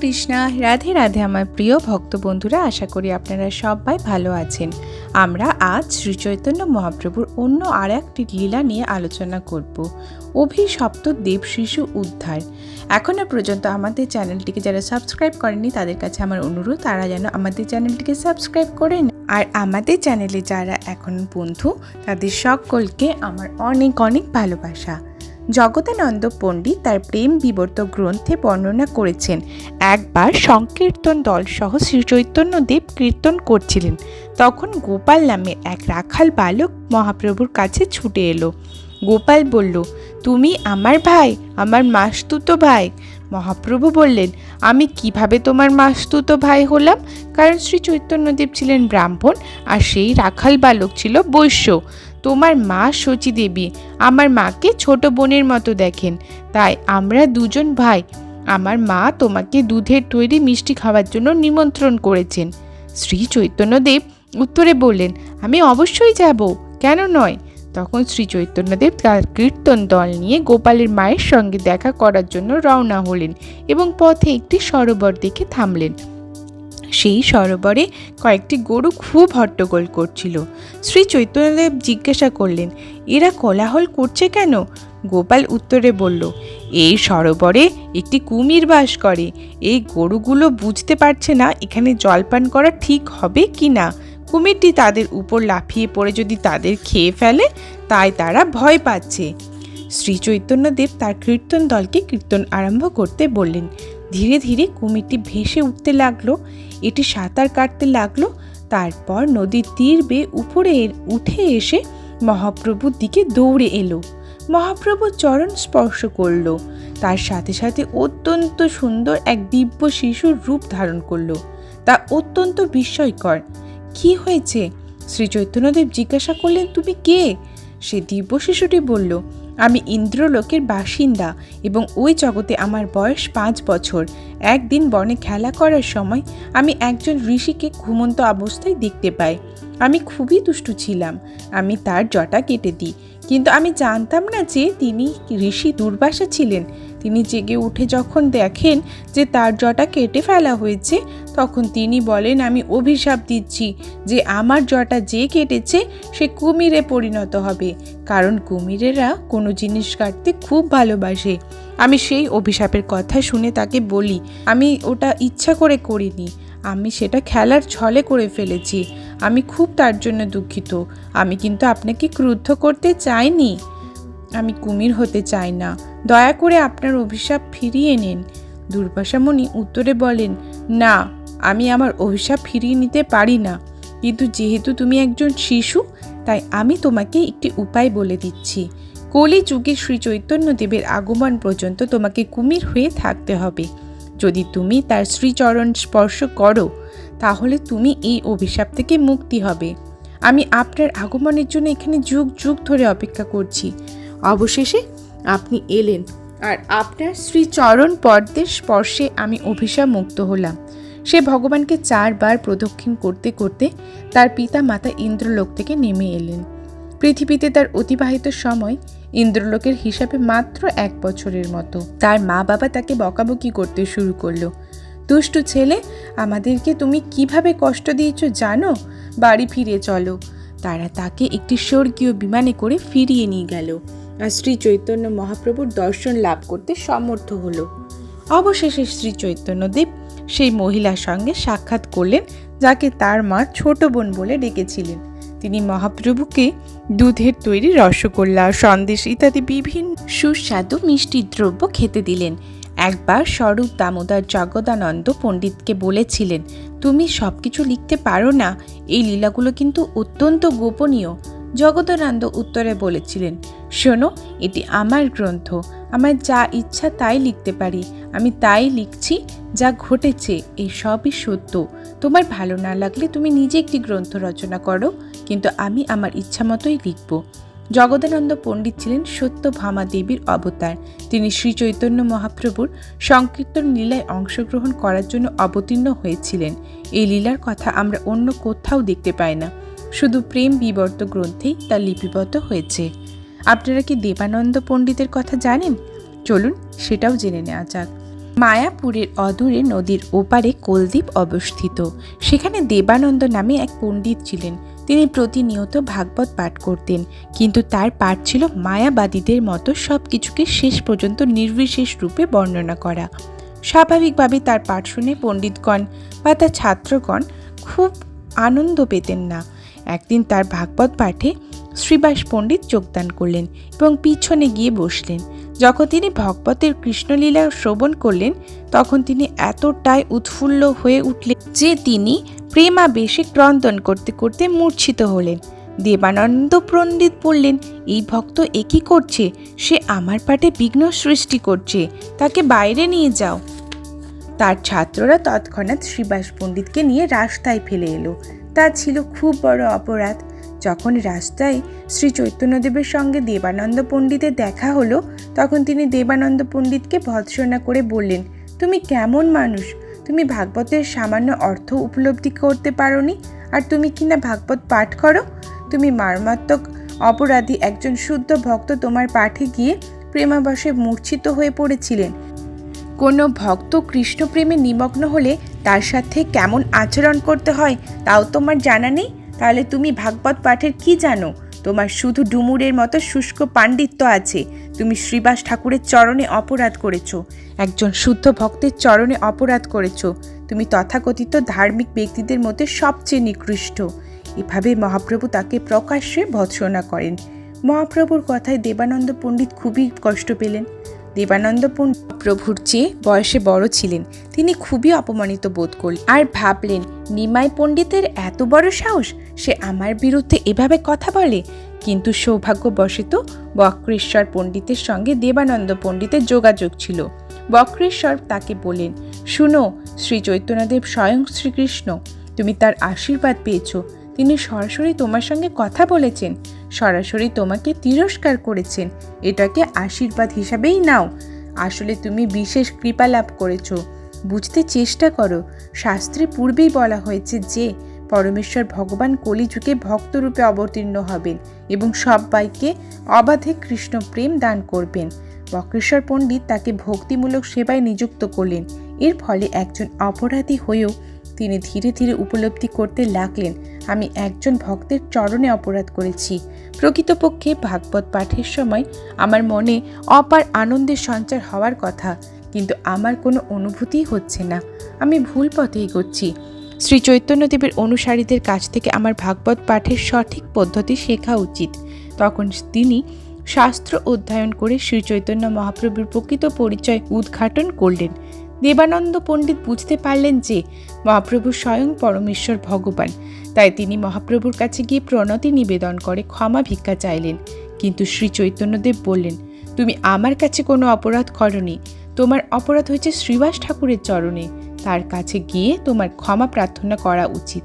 কৃষ্ণা, রাধে রাধে আমার প্রিয় ভক্ত বন্ধুরা, আশা করি আপনারা সবাই ভালো আছেন। আমরা আজ শ্রী চৈতন্য মহাপ্রভুর অন্য আর একটি লীলা নিয়ে আলোচনা করব অভিশপ্ত দেব শিশু উদ্ধার। এখনও পর্যন্ত আমাদের চ্যানেলটিকে যারা সাবস্ক্রাইব করেনি তাদের কাছে আমার অনুরোধ, তারা যেন আমাদের চ্যানেলটিকে সাবস্ক্রাইব করেন আর আমাদের চ্যানেলে যারা এখন বন্ধু, তাদের সকলকে আমার অনেক অনেক ভালোবাসা। জগদানন্দ পণ্ডিত তার প্রেম বিবর্ত গ্রন্থে বর্ণনা করেছেন। একবার সংকীর্তন দল সহ শ্রীচৈতন্যদেব কীর্তন করছিলেন। তখন গোপাল নামের এক রাখাল বালক মহাপ্রভুর কাছে ছুটে এলো। গোপাল বলল, তুমি আমার ভাই, আমার মাসতুতো ভাই। মহাপ্রভু বললেন, আমি কীভাবে তোমার মাসতুতো ভাই হলাম? কারণ শ্রী চৈতন্যদেব ছিলেন ব্রাহ্মণ আর সেই রাখাল বালক ছিল বৈশ্য। তোমার মা শচী দেবী। আমার মাকে ছোট বোনের মতো দেখেন। তাই আমরা দুজন ভাই। আমার মা তোমাকে দুধের তৈরি মিষ্টি খাওয়ার জন্য নিমন্ত্রণ করেছেন। শ্রী চৈতন্যদেব উত্তরে বললেন, আমি অবশ্যই যাব। কেন নয়? তখন শ্রী চৈতন্যদেব তার কীর্তন দল নিয়ে গোপালের মায়ের সঙ্গে দেখা করার জন্য রওনা হলেন এবং পথে একটি সরোবর দেখে থামলেন। সেই সরোবরে কয়েকটি গরু খুব হট্টগোল করছিল। শ্রী চৈতন্যদেব জিজ্ঞাসা করলেন, এরা কোলাহল করছে কেন? গোপাল উত্তরে বলল, এই সরোবরে একটি কুমির বাস করে। এই গরুগুলো বুঝতে পারছে না এখানে জলপান করা ঠিক হবে কি না। কুমিরটি তাদের উপর লাফিয়ে পড়ে যদি তাদের খেয়ে ফেলে, তাই তারা ভয় পাচ্ছে। শ্রী চৈতন্যদেব তার কীর্তন দলকে কীর্তন আরম্ভ করতে বললেন। ধীরে ধীরে কুমিরটি ভেসে উঠতে লাগল। এটি সাঁতার কাটতে লাগল। তারপর নদীর তীর বেয়ে উপরে উঠে এসে মহাপ্রভুর দিকে দৌড়ে এলো। মহাপ্রভু চরণ স্পর্শ করল। তার সাথে সাথে অত্যন্ত সুন্দর এক দিব্য শিশুর রূপ ধারণ করল। তা অত্যন্ত বিস্ময়কর। কি হয়েছে? শ্রী চৈতন্যদেব জিজ্ঞাসা করলেন, তুমি কে? সে দিব্য শিশুটি বলল আমি ইন্দ্রলোকের বাসিন্দা এবং ওই জগতে আমার বয়স পাঁচ বছর। একদিন বনে খেলা করার সময় আমি একজন ঋষিকে ঘুমন্ত অবস্থায় দেখতে পাই। আমি খুবই দুষ্টু ছিলাম। আমি তার জটা কেটে দিই। কিন্তু আমি জানতাম না যে তিনি ঋষি দুর্বাসা ছিলেন। তিনি জেগে উঠে যখন দেখেন যে তার জটা কেটে ফেলা হয়েছে তখন তিনি বলেন, আমি অভিশাপ দিচ্ছি যে আমার জটা যে কেটেছে, সে কুমিরে পরিণত হবে। কারণ কুমিরেরা কোনো জিনিস কাটতে খুব ভালোবাসে। আমি সেই অভিশাপের কথা শুনে তাকে বলি, আমি ওটা ইচ্ছা করে করিনি। আমি সেটা খেলার ছলে করে ফেলেছি। আমি খুব তার জন্য দুঃখিত। আমি কিন্তু আপনাকে ক্রুদ্ধ করতে চাইনি। আমি কুমির হতে চাই না। দয়া করে আপনার অভিশাপ ফিরিয়ে নিন। দুর্বাসামণি উত্তরে বলেন, না আমি আমার অভিশাপ ফিরিয়ে নিতে পারি না। কিন্তু যেহেতু তুমি একজন শিশু, তাই আমি তোমাকে একটি উপায় বলে দিচ্ছি। কলি যুগে শ্রী চৈতন্যদেবের আগমন পর্যন্ত তোমাকে কুমির হয়ে থাকতে হবে। যদি তুমি তার শ্রীচরণ স্পর্শ করো, তাহলে তুমি এই অভিশাপ থেকে মুক্তি হবে। আমি আপনার আগমনের জন্য এখানে যুগ যুগ ধরে অপেক্ষা করছি। অবশেষে আপনি এলেন, আর আপনার শ্রীচরণ পদ্মের স্পর্শে আমি অভিশাপ মুক্ত হলাম। সে ভগবানকে চারবার প্রদক্ষিণ করতে করতে তার পিতা মাতা ইন্দ্রলোক থেকে নেমে এলেন। পৃথিবীতে তার অতিবাহিত সময় ইন্দ্রলোকের হিসাবে মাত্র এক বছরের মতো। তার মা বাবা তাকে বকাবকি করতে শুরু করল। দুষ্টু ছেলে, আমাদেরকে তুমি কীভাবে কষ্ট দিয়েছ জানো? বাড়ি ফিরে চলো। তারা তাকে একটি স্বর্গীয় বিমানে করে ফিরিয়ে নিয়ে গেল আর শ্রী চৈতন্য মহাপ্রভুর দর্শন লাভ করতে সমর্থ হলো। অবশেষে শ্রী চৈতন্যদেব সেই মহিলার সঙ্গে সাক্ষাৎ করলেন, যাকে তার মা ছোট বোন বলে ডেকেছিলেন। তিনি মহাপ্রভুকে দুধের তৈরি রসগোল্লা, সন্দেশ ইত্যাদি বিভিন্ন সুস্বাদু মিষ্টি দ্রব্য খেতে দিলেন। একবার স্বরূপ দামোদর জগদানন্দ পণ্ডিতকে বলেছিলেন, তুমি সব কিছু লিখতে পারো না, এই লীলাগুলো কিন্তু অত্যন্ত গোপনীয়। জগদানন্দ উত্তরে বলেছিলেন, শোনো, এটি আমার গ্রন্থ। আমার যা ইচ্ছা তাই লিখতে পারি। আমি তাই লিখছি যা ঘটেছে, এই সবই সত্য। তোমার ভালো না লাগলে তুমি নিজে একটি গ্রন্থ রচনা করো, কিন্তু আমি আমার ইচ্ছা মতোই লিখব। জগদানন্দ পণ্ডিত ছিলেন সত্যভামা দেবীর অবতার। তিনি শ্রী চৈতন্য মহাপ্রভুর সংকীর্তন লীলায় অংশগ্রহণ করার জন্য অবতীর্ণ হয়েছিলেন। এই লীলার কথা আমরা অন্য কোথাও দেখতে পাই না। শুধু প্রেম বিবর্ত গ্রন্থেই তা লিপিবদ্ধ হয়েছে। আপনারা কি দেবানন্দ পণ্ডিতের কথা জানেন? চলুন সেটাও জেনে নেওয়া যাক। মায়াপুরের অদূরে নদীর ওপারে কোলদ্বীপ অবস্থিত। সেখানে দেবানন্দ নামে এক পণ্ডিত ছিলেন। তিনি প্রতিনিয়ত ভাগবত পাঠ করতেন। কিন্তু তার পাঠ ছিল মায়াবাদীদের মতো সব কিছুকে শেষ পর্যন্ত নির্বিশেষ রূপে বর্ণনা করা। স্বাভাবিকভাবে তার পাঠ শুনে পণ্ডিতগণ বা তার ছাত্রগণ খুব আনন্দ পেতেন না। একদিন তার ভাগবত পাঠে শ্রীবাস পণ্ডিত যোগদান করলেন এবং পিছনে গিয়ে বসলেন। যখন তিনি ভগবতের কৃষ্ণলীলা শ্রবণ করলেন, তখন তিনি এতটাই উৎফুল্ল হয়ে উঠলেন যে তিনি প্রেমাবেশে ক্রন্দন করতে করতে মূর্ছিত হলেন। দেবানন্দ পণ্ডিত বললেন, এই ভক্ত একই করছে? সে আমার পাঠে বিঘ্ন সৃষ্টি করছে। তাকে বাইরে নিয়ে যাও। তার ছাত্ররা তৎক্ষণাৎ শ্রীবাস পণ্ডিতকে নিয়ে রাস্তায় ফেলে এলো। তা ছিল খুব বড় অপরাধ। যখন রাস্তায় শ্রী চৈতন্যদেবের সঙ্গে দেবানন্দ পণ্ডিতের দেখা হলো, তখন তিনি দেবানন্দ পণ্ডিতকে ভৎসনা করে বললেন, তুমি কেমন মানুষ? তুমি ভাগবতের সামান্য অর্থ উপলব্ধি করতে পারোনি? আর তুমি কিনা ভাগবত পাঠ করো? তুমি মারমাত্মক অপরাধী একজন শুদ্ধ ভক্ত তোমার পাঠে গিয়ে প্রেমাবশে মূর্ছিত হয়ে পড়েছিলেন। কোনো ভক্ত কৃষ্ণ প্রেমে নিমগ্ন হলে তার সাথে কেমন আচরণ করতে হয়, তাও তোমার জানা নেই? তাহলে তুমি ভাগবত পাঠের কি জানো? তোমার শুধু ডুমুরের মতো শুষ্ক পাণ্ডিত্য আছে। তুমি শ্রীবাস ঠাকুরের চরণে অপরাধ করেছ। একজন শুদ্ধ ভক্তের চরণে অপরাধ করেছ। তুমি তথাকথিত ধার্মিক ব্যক্তিদের মধ্যে সবচেয়ে নিকৃষ্ট। এভাবে মহাপ্রভু তাকে প্রকাশ্যে ভৎসনা করেন। মহাপ্রভুর কথায় দেবানন্দ পণ্ডিত খুবই কষ্ট পেলেন। দেবানন্দ প্রভুর চেয়ে বয়সে বড় ছিলেন। তিনি খুবই অপমানিত বোধ করলেন। আর ভাবলেন, নিমাই পণ্ডিতের এত বড় সাহস? সে আমার বিরুদ্ধে এভাবে কথা বলে? কিন্তু সৌভাগ্যবশত বক্রেশ্বর পণ্ডিতের সঙ্গে দেবানন্দ পণ্ডিতের যোগাযোগ ছিল। বক্রেশ্বর তাকে বলেন শুনো, শ্রী চৈতন্যদেব স্বয়ং শ্রীকৃষ্ণ। তুমি তার আশীর্বাদ পেয়েছ। তিনি সরাসরি তোমার সঙ্গে কথা বলেছেন, সরাসরি তোমাকে তিরস্কার করেছেন। এটাকে আশীর্বাদ হিসাবেই নাও। আসলে তুমি বিশেষ কৃপা লাভ করেছ। বুঝতে চেষ্টা করো। শাস্ত্রে পূর্বেই বলা হয়েছে যে, পরমেশ্বর ভগবান কলিযুগে ভক্তরূপে অবতীর্ণ হবেন এবং সবাইকে অবাধে কৃষ্ণ প্রেম দান করবেন। বক্রেশ্বর পণ্ডিত তাকে ভক্তিমূলক সেবায় নিযুক্ত করলেন। এর ফলে একজন অপরাধী হয়েও তিনি ধীরে ধীরে উপলব্ধি করতে লাগলেন, আমি একজন ভক্তের চরণে অপরাধ করেছি। প্রকৃতপক্ষে ভাগবত পাঠের সময় আমার মনে অপার আনন্দের সঞ্চার হওয়ার কথা, কিন্তু আমার কোনো অনুভূতিই হচ্ছে না। আমি ভুল পথে এগোচ্ছি। শ্রী চৈতন্যদেবের অনুসারীদের কাছ থেকে আমার ভাগবত পাঠের সঠিক পদ্ধতি শেখা উচিত। তখন তিনি শাস্ত্র অধ্যয়ন করে শ্রী চৈতন্য মহাপ্রভুর প্রকৃত পরিচয় উদ্ঘাটন করলেন। দেবানন্দ পণ্ডিত বুঝতে পারলেন যে মহাপ্রভু স্বয়ং পরমেশ্বর ভগবান। তাই তিনি মহাপ্রভুর কাছে গিয়ে প্রণতি নিবেদন করে ক্ষমা ভিক্ষা চাইলেন। কিন্তু শ্রী চৈতন্যদেব বললেন, তুমি আমার কাছে কোনো অপরাধ করনি। তোমার অপরাধ হয়েছে শ্রীবাস ঠাকুরের চরণে। তার কাছে গিয়ে তোমার ক্ষমা প্রার্থনা করা উচিত।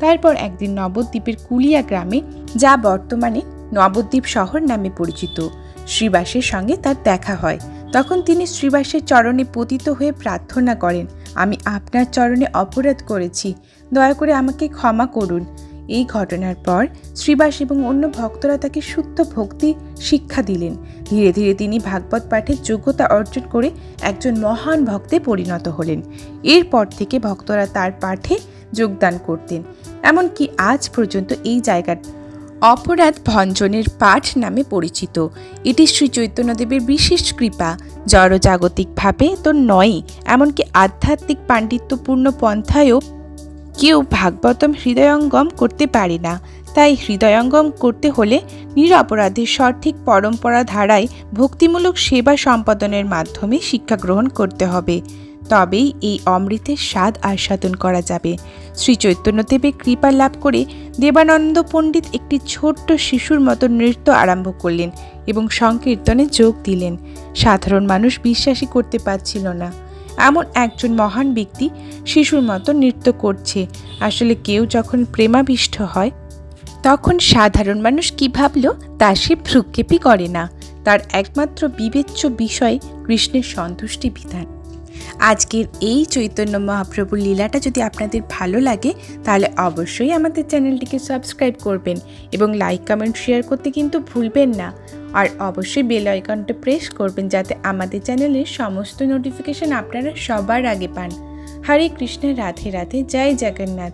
তারপর একদিন নবদ্বীপের কুলিয়া গ্রামে, যা বর্তমানে নবদ্বীপ শহর নামে পরিচিত শ্রীবাসের সঙ্গে তার দেখা হয়। তখন তিনি শ্রীবাসের চরণে পতিত হয়ে প্রার্থনা করেন, আমি আপনার চরণে অপরাধ করেছি। দয়া করে আমাকে ক্ষমা করুন। এই ঘটনার পর শ্রীবাস এবং অন্য ভক্তরা তাকে শুদ্ধ ভক্তি শিক্ষা দিলেন। ধীরে ধীরে তিনি ভাগবত পাঠের যোগ্যতা অর্জন করে একজন মহান ভক্তে পরিণত হলেন। এরপর থেকে ভক্তরা তার পাঠে যোগদান করতেন। এমনকি আজ পর্যন্ত এই জায়গা অপরাধ ভঞ্জনের পাঠ নামে পরিচিত। এটি শ্রী চৈতন্যদেবের বিশেষ কৃপা। জড়জাগতিকভাবে তো নয় এমনকি আধ্যাত্মিক পাণ্ডিত্যপূর্ণ পন্থায়ও কেউ ভাগবতম হৃদয়ঙ্গম করতে পারে না। তাই হৃদয়ঙ্গম করতে হলে নিরপরাধের সঠিক পরম্পরা ধারায় ভক্তিমূলক সেবা সম্পাদনের মাধ্যমে শিক্ষা গ্রহণ করতে হবে। তবেই এই অমৃতের স্বাদ আস্বাদন করা যাবে। শ্রী চৈতন্যদেবের কৃপা লাভ করে দেবানন্দ পণ্ডিত একটি ছোট্ট শিশুর মতো নৃত্য আরম্ভ করলেন এবং সংকীর্তনে যোগ দিলেন। সাধারণ মানুষ বিশ্বাসই করতে পারছিল না। এমন একজন মহান ব্যক্তি শিশুর মতো নৃত্য করছে। আসলে কেউ যখন প্রেমাবিষ্ট হয়, তখন সাধারণ মানুষ কি ভাবল তা সে ভ্রুক্ষেপই করে না। তার একমাত্র বিবেচ্য বিষয় কৃষ্ণের সন্তুষ্টি বিধান। আজকের এই চৈতন্য মহাপ্রভুর লীলাটা যদি আপনাদের ভালো লাগে, তাহলে অবশ্যই আমাদের চ্যানেলটিকে সাবস্ক্রাইব করবেন এবং লাইক, কমেন্ট, শেয়ার করতে কিন্তু ভুলবেন না। আর অবশ্যই বেল আইকনটা প্রেস করবেন যাতে আমাদের চ্যানেলের সমস্ত নোটিফিকেশান আপনারা সবার আগে পান। হরে কৃষ্ণ, রাধে রাধে, জয় জগন্নাথ।